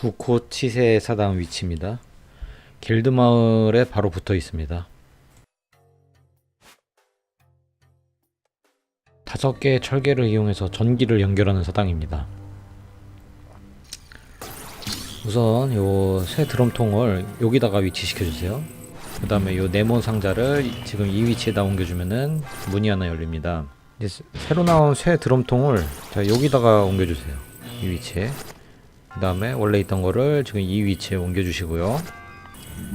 구코 치세 사당 위치입니다. 길드 마을에 바로 붙어 있습니다. 다섯 개의 철계를 이용해서 전기를 연결하는 사당입니다. 우선 요 새 드럼통을 여기다가 위치시켜 주세요. 그 다음에 요 네모 상자를 지금 이 위치에다 옮겨주면은 문이 하나 열립니다. 이제 새- 새로 나온 새 드럼통을 자 여기다가 옮겨주세요. 이 위치에. 그 다음에 원래 있던 거를 지금 이 위치에 옮겨 주시고요.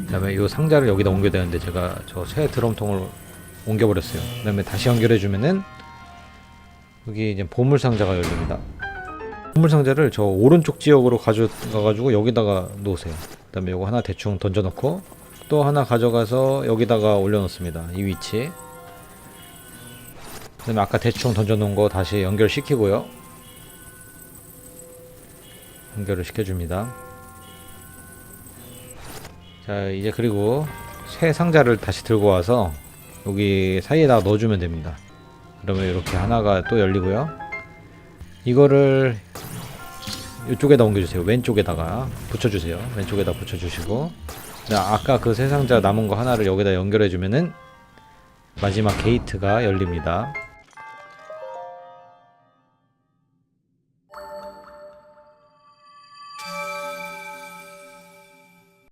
그 다음에 요 상자를 여기다 옮겨야 되는데 제가 저 새 드럼통을 옮겨 버렸어요. 그 다음에 다시 연결해 주면은 여기 이제 보물 상자가 열립니다. 보물 상자를 저 오른쪽 지역으로 가져가가지고 여기다가 놓으세요. 그 다음에 요거 하나 대충 던져놓고 또 하나 가져가서 여기다가 올려놓습니다. 이 위치. 그 다음에 아까 대충 던져놓은 거 다시 연결시키고요. 연결을 시켜줍니다. 자 이제 그리고 새 상자를 다시 들고 와서 여기 사이에다 넣어주면 됩니다. 그러면 이렇게 하나가 또 열리고요. 이거를 이쪽에다 옮겨주세요. 왼쪽에다가 붙여주세요. 왼쪽에다 붙여주시고 자, 아까 그새 상자 남은 거 하나를 여기다 연결해주면은 마지막 게이트가 열립니다.